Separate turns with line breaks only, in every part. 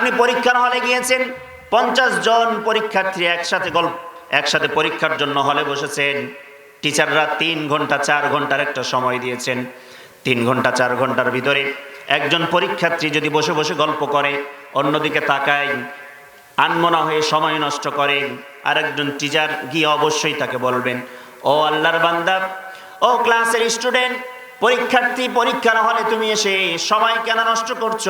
আপনি পরীক্ষার হলে গিয়েছেন, পঞ্চাশ জন পরীক্ষার্থী একসাথে গল্প, একসাথে পরীক্ষার জন্য হলে বসেছেন। টিচাররা তিন ঘণ্টা, চার ঘণ্টার একটা সময় দিয়েছেন। তিন ঘণ্টা, চার ঘণ্টার ভিতরে একজন পরীক্ষার্থী যদি বসে বসে গল্প করে, অন্যদিকে তাকায়, আনমনা হয়ে সময় নষ্ট করে আরেকজন টিচার গিয়ে অবশ্যই তাকে বলবেন, ও আল্লাহর বান্দা, ও ক্লাসের স্টুডেন্ট পরীক্ষার্থী পরীক্ষার হলে তুমি এসে সময় কেন নষ্ট করছ?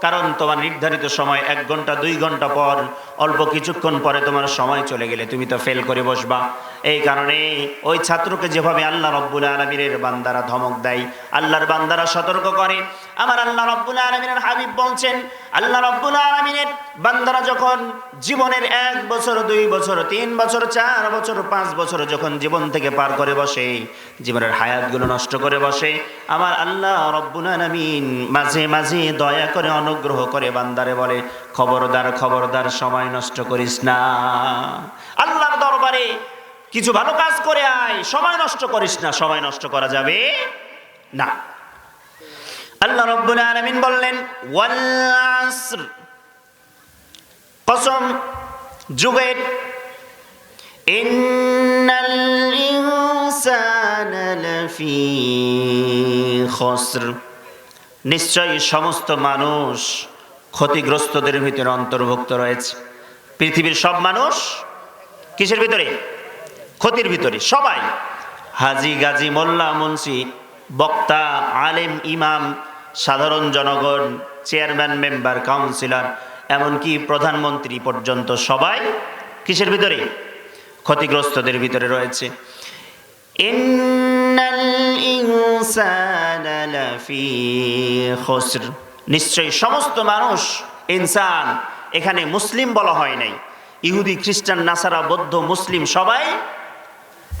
কারণ তোমার নির্ধারিত সময় এক ঘণ্টা, দুই ঘণ্টা পর, অল্প কিছুক্ষণ পরে তোমার সময় চলে গেলে তুমি তো ফেল করে বসবা। এই কারণে ওই ছাত্রকে যেভাবে আল্লাহ রব্বুল আলমীর বান্দারা ধমক দেয়, আল্লাহর বান্দারা সতর্ক করে। আমার আল্লাহ রব্বুল আলমিনের হাবিব বলছেন, আল্লাহ রব্বুল আলমিনের বান্দারা যখন জীবনের এক বছর, দুই বছর, তিন বছর, চার বছর, পাঁচ বছর যখন জীবন থেকে পার করে বসে, জীবনের হায়াতগুলো নষ্ট করে বসে, আমার আল্লাহ রব্বুল আলমিন মাঝে মাঝে দয়া করে, অনুগ্রহ করে বান্দারে বলে, খবরদার খবরদার, সময় নষ্ট করিস না। দরবারে কিছু ভালো কাজ করে আয়, সময় নষ্ট করিস না, সময় নষ্ট করা যাবে না। আল্লাহ রব্বুল আলামিন বললেন ওয়াল কসম, যুগের ইন্নাল ইনসানা লাফি খসর। নিশ্চয়ই সমস্ত মানুষ ক্ষতিগ্রস্তদের ভিতরে অন্তর্ভুক্ত রয়েছে। পৃথিবীর সব মানুষ কিসের ভিতরে? ক্ষতির ভিতরে, সবাই। হাজি গাজী মোল্লা মুন্সি, বক্তা, আলেম, ইমাম, সাধারণ জনগণ, চেয়ারম্যান, মেম্বার, কাউন্সিলর, এমনকি প্রধানমন্ত্রী পর্যন্ত সবাই কিসের ভিতরে? ক্ষতিগ্রস্তদের ভিতরে রয়েছে। নিশ্চয়ই সমস্ত মানুষ ইনসান, এখানে মুসলিম বলা হয় নাই। ইহুদি, খ্রিস্টান, নাসারা, বৌদ্ধ, মুসলিম সবাই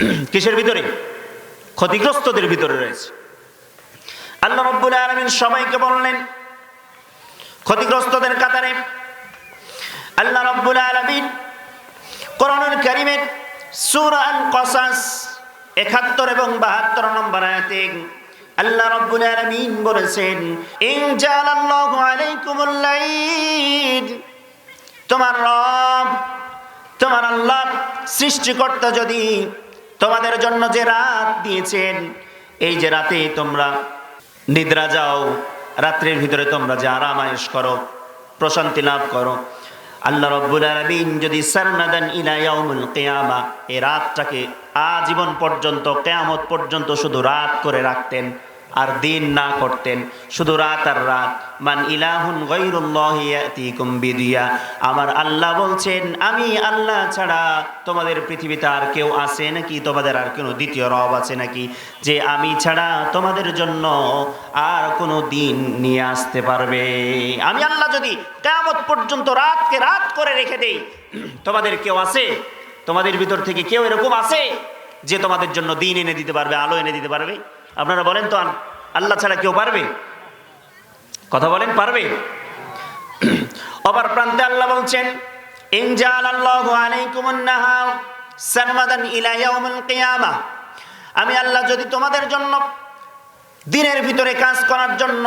কিসের ভিতরে? ক্ষতিগ্রস্তদের ভিতরে রয়েছে। আল্লাহ রব্বুল আলমিন সবাইকে বললেন, ক্ষতিগ্রস্তদের কাতারে আল্লাহ রব্বুল আলমিন কোরআনুল করিমের সূরা আল কসাস একাত্তর এবং বাহাত্তর নম্বর আয়াতে আল্লাহ রব্বুল আলামিন বলেছেন, ইন জালাল্লাহু আলাইকুমুল লাইল তোমার রব, তোমার আল্লাহ সৃষ্টিকর্তা যদি তোমাদের জন্য যে রাত দিয়েছেন, এই যে রাতে তোমরা নিদ্রা যাও, রাত্রের ভিতরে তোমরা যে আরাম করো, প্রশান্তি লাভ করো। আল্লাহ রব্বুল আলমিন যদি সারনাদান ইলা কেয়ামা, এই রাতটাকে আজীবন পর্যন্ত, কেয়ামত পর্যন্ত শুধু রাত করে রাখতেন। আর দিন না করতেন। শুধু রাত আর রাত। মান ইলাহুন বিদিয়া। আমার আল্লাহ বলছেন, আমি আল্লাহ ছাড়া তোমাদের পৃথিবীতে আর কেউ আছে নাকি? তোমাদের আর কোনো দ্বিতীয় রব আছে নাকি? যে আমি ছাড়া তোমাদের জন্য আর কোনো দিন নিয়ে আসতে পারবে। আমি আল্লাহ যদি কিয়ামত পর্যন্ত রাতকে রাত করে রেখে দেই, তোমাদের কেউ আছে? তোমাদের ভিতর থেকে কেউ এরকম আছে যে তোমাদের জন্য দিন এনে দিতে পারবে, আলো এনে দিতে পারবে? আপনারা বলেন তো, আল্লাহ ছাড়া কেউ পারবে? কথা বলেন, পারবে? অপর প্রান্তে আল্লাহ বলছেন ইনজাল আল্লাহ আলাইকুমুন নাহার সারমাদান ইলা ইয়াউমিল আমি আল্লাহ, যদি তোমাদের জন্য দিনের ভিতরে কাজ করার জন্য,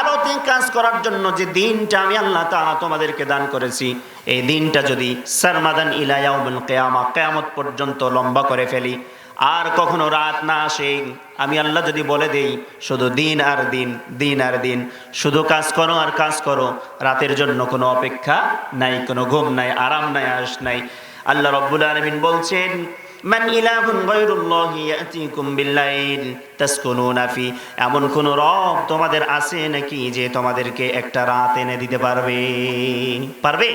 আলোতে কাজ করার জন্য যে দিনটা আমি আল্লাহ তাআলা তোমাদেরকে দান করেছি, এই দিনটা যদি সারমাদান ইলা ইয়াউমিল কিয়ামা, কিয়ামত পর্যন্ত লম্বা করে ফেলি আর কখনো রাত না আসে। আমি আল্লাহ যদি বলে দেই, শুধু দিন আর দিন দিন আর দিন, শুধু কাজ করো আর কাজ করো, রাতের জন্য কোনো অপেক্ষা নাই, কোনো ঘুম নাই, আরাম নাই আস নাই। আল্লাহ রব্বুল আলমিন বলছেন, মান ইলাহুন গায়রুল্লাহি ইয়াতিকুম বিল্লাইল তাসকুনুনা ফি। এমন কোন রব তোমাদের আছে নাকি যে তোমাদেরকে একটা রাত এনে দিতে পারবে? পারবে?